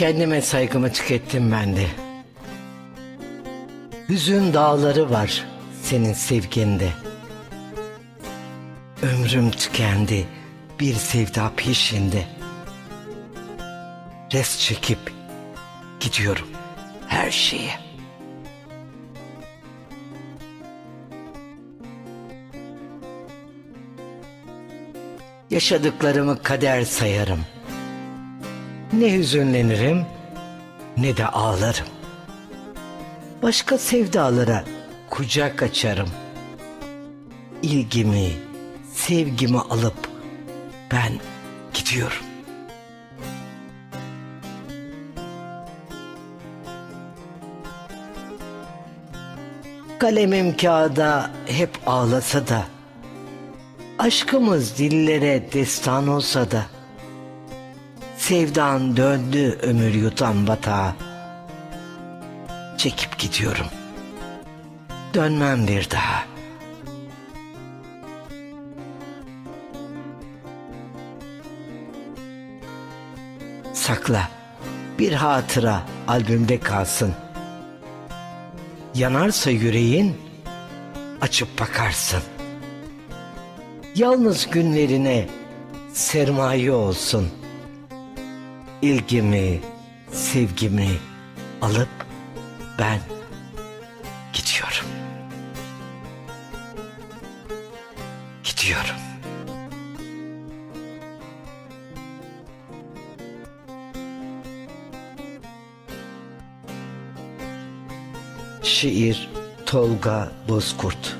Kendime saygımı tükettim ben de. Hüzün dağları var senin sevginde. Ömrüm tükendi bir sevda peşinde. Res çekip gidiyorum her şeye. Yaşadıklarımı kader sayarım. Ne hüzünlenirim ne de ağlarım. Başka sevdalara kucak açarım. İlgimi, sevgimi alıp ben gidiyorum. Kalemim kağıda hep ağlasa da Aşkımız dillere destan olsa da Sevdan döndü ömür yutan batağa. Çekip gidiyorum Dönmem bir daha. Sakla bir hatıra albümde kalsın. Yanarsa yüreğin açıp bakarsın Yalnız günlerine sermaye olsun. İlgimi, sevgimi alıp ben gidiyorum. Gidiyorum. Şiir Tolga Bozkurt